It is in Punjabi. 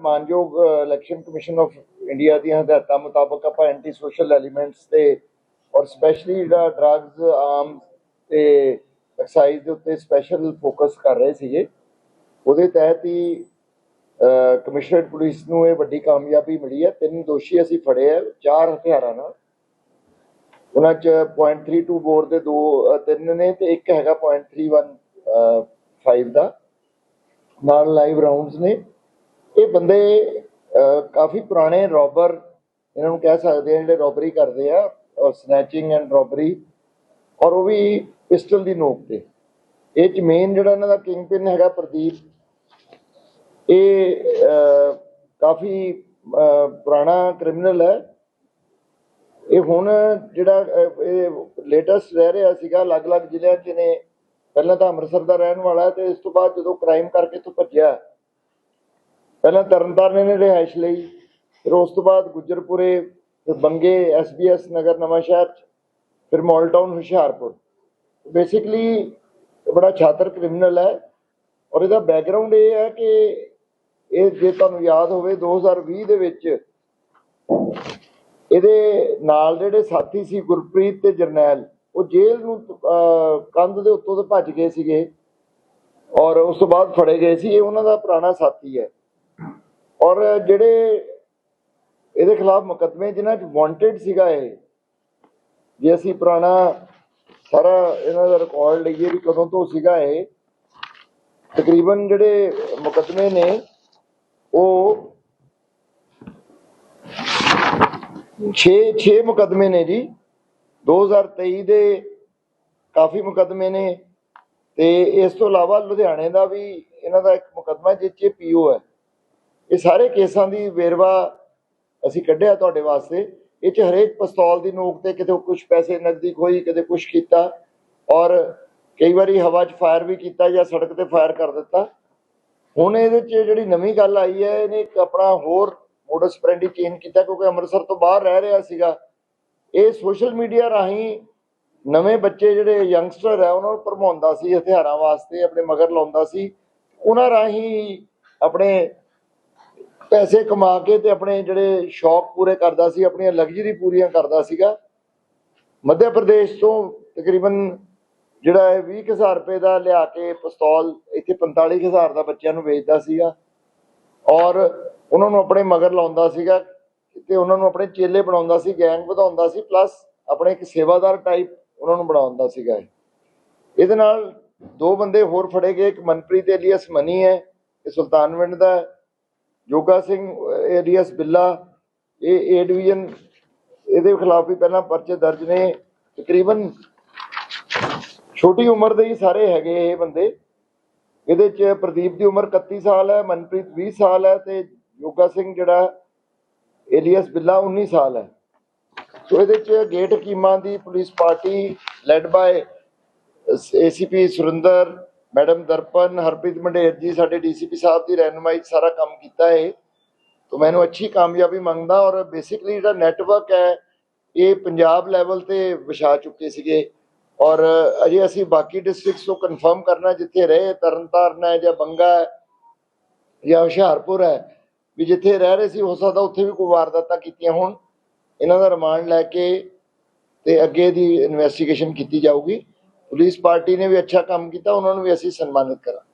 ਮਾਨਯੋਗ ਇਲੈਕਸ਼ਨ ਕਮਿਸ਼ਨ ਆਫ ਇੰਡੀਆ ਦੀਆਂ ਹਦਾਇਤਾਂ ਮੁਤਾਬਕ ਆਪਾਂ ਐਂਟੀ ਸੋਸ਼ਲ ਐਲੀਮੈਂਟਸ ਤੇ ਔਰ ਸਪੈਸ਼ਲੀ ਜਿਹੜਾ ਡਰੱਗਸ ਆਰਮ ਤੇ ਐਕਸਾਈਜ਼ ਦੇ ਉੱਤੇ ਸਪੈਸ਼ਲ ਫੋਕਸ ਕਰ ਰਹੇ ਸੀਗੇ। ਉਹਦੇ ਤਹਿਤ ਹੀ ਕਮਿਸ਼ਨਰੇਟ ਪੁਲਿਸ ਨੂੰ ਇਹ ਵੱਡੀ ਕਾਮਯਾਬੀ ਮਿਲੀ ਹੈ। ਤਿੰਨ ਦੋਸ਼ੀ ਅਸੀਂ ਫੜੇ ਆ, ਚਾਰ ਹਥਿਆਰਾਂ ਨਾਲ। ਉਹਨਾਂ ਚ .32 ਬੋਰ ਦੇ ਦੋ ਤਿੰਨ ਨੇ ਤੇ ਇੱਕ ਹੈਗਾ .315 ਦਾ। ਨਾਲ ਲਾਈਵ ਰਾਉਂਡਸ ਨੇ। ਇਹ ਬੰਦੇ ਕਾਫੀ ਪੁਰਾਣੇ ਰੋਬਰ, ਇਹਨਾਂ ਨੂੰ ਕਹਿ ਸਕਦੇ ਆ, ਜਿਹੜੇ ਰੋਬਰੀ ਕਰਦੇ ਆ ਔਰ ਸਨੈਚਿੰਗ ਐਂਡ ਰੋਬਰੀ ਔਰ ਉਹ ਵੀ ਪਿਸਟਲ ਦੀ ਨੋਕ ਤੇ। ਇਹ ਚ ਮੇਨ ਜਿਹੜਾ ਇਹਨਾਂ ਦਾ ਕਿੰਗ ਪਿਨ ਹੈਗਾ ਪ੍ਰਦੀਪ, ਇਹ ਕਾਫੀ ਪੁਰਾਣਾ ਕ੍ਰਿਮੀਨਲ ਹੈ। ਇਹ ਹੁਣ ਜਿਹੜਾ ਇਹ ਲੇਟੈਸਟ ਰਹਿ ਰਿਹਾ ਸੀਗਾ, ਅਲੱਗ-ਅਲੱਗ ਜ਼ਿਲ੍ਹਿਆਂ 'ਚ ਨੇ ਪਹਿਲਾਂ ਤਾਂ ਅੰਮ੍ਰਿਤਸਰ ਦਾ ਰਹਿਣ ਵਾਲਾ ਤੇ ਇਸ ਤੋਂ ਬਾਅਦ ਜਦੋਂ ਕ੍ਰਾਈਮ ਕਰਕੇ ਤੋਂ ਭੱਜਿਆ ਪਹਿਲਾਂ ਤਰਨਤਾਰਨ ਨੇ ਰਿਹਾਇਸ਼ ਲਈ, ਫਿਰ ਉਸ ਤੋਂ ਬਾਅਦ ਗੁੱਜਰਪੁਰੇ, ਫਿਰ ਬੰਗੇ ਐਸਬੀਐਸ ਨਗਰ ਨਵਾਂ ਸ਼ਹਿਰ ਫਿਰ ਮਾਲ ਟਾਊਨ, ਹੁਸ਼ਿਆਰਪੁਰ। ਬੇਸਿਕਲੀ ਬੜਾ ਛਾਤਰ ਕ੍ਰਿਮੀਨਲ ਹੈ ਔਰ ਇਹਦਾ ਬੈਕਗ੍ਰਾਉਂਡ ਇਹ ਹੈ ਕਿ ਇਹ ਜੇ ਤੁਹਾਨੂੰ ਯਾਦ ਹੋਵੇ 2020 ਦੇ ਵਿੱਚ ਇਹਦੇ ਨਾਲ ਜਿਹੜੇ ਸਾਥੀ ਸੀ ਗੁਰਪ੍ਰੀਤ ਤੇ ਜਰਨੈਲ, ਉਹ ਜੇਲ੍ਹ ਨੂੰ ਕੰਧ ਦੇ ਉੱਤੋਂ ਤੋਂ ਭੱਜ ਗਏ ਸੀਗੇ ਔਰ ਉਸ ਤੋਂ ਬਾਅਦ ਫੜੇ ਗਏ ਸੀ। ਇਹ ਉਹਨਾਂ ਦਾ ਪੁਰਾਣਾ ਸਾਥੀ ਹੈ। ਔਰ ਜਿਹੜੇ ਇਹਦੇ ਖਿਲਾਫ ਮੁਕੱਦਮੇ ਜਿਨ੍ਹਾਂ 'ਚ ਵਾਂਟਡ ਸੀਗਾ ਇਹ, ਜੇ ਅਸੀਂ ਪੁਰਾਣਾ ਸਾਰਾ ਇਹਨਾਂ ਦਾ ਰਿਕਾਰਡ ਲਈਏ ਵੀ ਕਦੋਂ ਤੋਂ ਸੀਗਾ ਇਹ, ਤਕਰੀਬਨ ਜਿਹੜੇ ਮੁਕੱਦਮੇ ਨੇ, ਉਹ 6 6 ਮੁਕਦਮੇ ਨੇ ਜੀ। 2023 ਦੇ ਕਾਫੀ ਮੁਕੱਦਮੇ ਨੇ ਤੇ ਇਸ ਤੋਂ ਇਲਾਵਾ ਲੁਧਿਆਣੇ ਦਾ ਵੀ ਇਹਨਾਂ ਦਾ ਇੱਕ ਮੁਕੱਦਮਾ ਜਿਸ 'ਚ ਪੀਓ ਹੈ। ਇਹ ਸਾਰੇ ਕੇਸਾਂ ਦੀ ਵੇਰਵਾ ਅਸੀਂ ਕੱਢਿਆ ਤੁਹਾਡੇ ਵਾਸਤੇ। ਇਹ 'ਚ ਹਰੇਕ ਪਿਸਤੌਲ ਦੀ ਨੋਕ ਤੇ ਕਿਤੇ ਕੁਝ ਪੈਸੇ ਨਕਦੀ ਖੋਈ, ਕਿਤੇ ਕੁਝ ਕੀਤਾ ਔਰ ਕਈ ਵਾਰੀ ਹਵਾ 'ਚ ਫਾਇਰ ਵੀ ਕੀਤਾ ਜਾਂ ਸੜਕ ਤੇ ਫਾਇਰ ਕਰ ਦਿੱਤਾ। ਹੁਣ ਇਹਦੇ 'ਚ ਜਿਹੜੀ ਨਵੀਂ ਗੱਲ ਆਈ ਹੈ, ਇਹਨੇ ਇੱਕ ਆਪਣਾ ਹੋਰ ਮੋਡਸ ਪ੍ਰੈਂਡੀ ਚੇਂਜ ਕੀਤਾ ਕਿਉਂਕਿ ਅੰਮ੍ਰਿਤਸਰ ਤੋਂ ਬਾਹਰ ਰਹਿ ਰਿਹਾ ਸੀਗਾ। ਇਹ ਸੋਸ਼ਲ ਮੀਡੀਆ ਰਾਹੀਂ ਨਵੇਂ ਬੱਚੇ ਜਿਹੜੇ ਯੰਗਸਟਰ ਹੈ, ਉਹਨਾਂ ਨੂੰ ਭਰਮਾਉਂਦਾ ਸੀ, ਹਥਿਆਰਾਂ ਵਾਸਤੇ, ਆਪਣੇ ਮਗਰ ਲਾਉਂਦਾ ਸੀ। ਉਹਨਾਂ ਰਾਹੀਂ ਆਪਣੇ ਪੈਸੇ ਕਮਾ ਕੇ ਤੇ ਆਪਣੇ ਜਿਹੜੇ ਸ਼ੌਕ ਪੂਰੇ ਕਰਦਾ ਸੀ, ਆਪਣੀਆਂ ਲਗਜ਼ਰੀ ਪੂਰੀਆਂ ਕਰਦਾ ਸੀਗਾ। ਮੱਧ ਪ੍ਰਦੇਸ਼ ਤੋਂ ਤਕਰੀਬਨ ਜਿਹੜਾ ਹੈ 20000 ਰੁਪਏ ਦਾ ਲਿਆ ਕੇ ਪਿਸਤੌਲ, ਇੱਥੇ 45000 ਦਾ ਬੱਚਿਆਂ ਨੂੰ ਵੇਚਦਾ ਸੀਗਾ। ਔਰ ਉਹਨਾਂ ਨੂੰ ਆਪਣੇ ਮਗਰ ਲਾਉਂਦਾ ਸੀਗਾ ਤੇ ਉਹਨਾਂ ਨੂੰ ਆਪਣੇ ਚੇਲੇ ਬਣਾਉਂਦਾ ਸੀ ਗੈਂਗ ਵਧਾਉਂਦਾ ਸੀ ਪਲੱਸ ਆਪਣੇ ਇੱਕ ਸੇਵਾਦਾਰ ਟਾਈਪ ਉਹਨਾਂ ਨੂੰ ਬਣਾਉਂਦਾ ਸੀਗਾ ਇਹਦੇ ਨਾਲ ਦੋ ਬੰਦੇ ਹੋਰ ਫੜੇ ਗਏ, ਇੱਕ ਮਨਪ੍ਰੀਤ ਏਲੀਅਸ ਮਨੀ ਹੈ, ਇਹ ਸੁਲਤਾਨਵਿੰਡ ਦਾ ਜੋਗਾ ਸਿੰਘ ਏਲੀਅਸ ਬਿੱਲਾ, ਇਹ ਏ ਡਿਵੀਜ਼ਨ ਇਹਦੇ ਖਿਲਾਫ ਵੀ ਪਹਿਲਾਂ ਪਰਚੇ ਦਰਜ ਨੇ। ਤਕਰੀਬਨ ਛੋਟੀ ਉਮਰ ਦੇ ਹੀ ਸਾਰੇ ਹੈਗੇ ਇਹ ਬੰਦੇ। ਇਹਦੇ ਚ ਪ੍ਰਦੀਪ ਦੀ ਉਮਰ 31 ਸਾਲ ਹੈ, ਮਨਪ੍ਰੀਤ 20 ਸਾਲ ਹੈ ਤੇ ਯੋਗਾ ਸਿੰਘ ਜਿਹੜਾ ਏਲੀਅਸ ਬਿੱਲਾ 19 ਸਾਲ ਹੈ। ਸੋ ਇਹਦੇ ਚ gate Hakiman the police party led by ACP Surinder madam Darpan, Harpreet Mander ji, ਸਾਡੇ ਡੀਸੀਪੀ ਸਾਹਿਬ ਦੀ ਰਹਿਨੁਮਾਈ ਸਾਰਾ ਕੰਮ ਕੀਤਾ ਹੈ तो ਮੈਨੂੰ ਅੱਛੀ ਕਾਮਯਾਬੀ ਮੰਗਦਾ ਔਰ ਬੇਸਿਕਲੀ ਜਿਹੜਾ ਨੈਟਵਰਕ ਹੈ, ਇਹ ਪੰਜਾਬ ਲੈਵਲ ਤੇ ਵਿਛਾ ਚੁੱਕੇ ਸੀਗੇ। ਔਰ ਅਜੇ ਅਸੀਂ ਬਾਕੀ ਡਿਸਟ੍ਰਿਕਟਸ ਤੋਂ ਕਨਫਰਮ ਕਰਨਾ ਜਿੱਥੇ ਰਹੇ ਤਰਨਤਾਰਨ ਹੈ ਜਾਂ ਬੰਗਾ ਹੈ ਜਾਂ ਹੁਸ਼ਿਆਰਪੁਰ ਹੈ, ਵੀ ਜਿੱਥੇ ਰਹਿ ਰਹੇ ਸੀ, ਹੋ ਸਕਦਾ ਉੱਥੇ ਵੀ ਕੋਈ ਵਾਰਦਾਤਾਂ ਕੀਤੀਆਂ ਹੋਣ। ਇਹਨਾਂ ਦਾ ਰਿਮਾਂਡ ਲੈ ਕੇ ਤੇ ਅੱਗੇ ਦੀ ਇਨਵੈਸਟੀਗੇਸ਼ਨ ਕੀਤੀ ਜਾਊਗੀ। ਪੁਲਿਸ ਪਾਰਟੀ ਨੇ ਵੀ ਅੱਛਾ ਕੰਮ ਕੀਤਾ ਉਹਨਾਂ ਨੂੰ ਵੀ ਅਸੀਂ ਸਨਮਾਨਿਤ ਕਰਾਂਗੇ।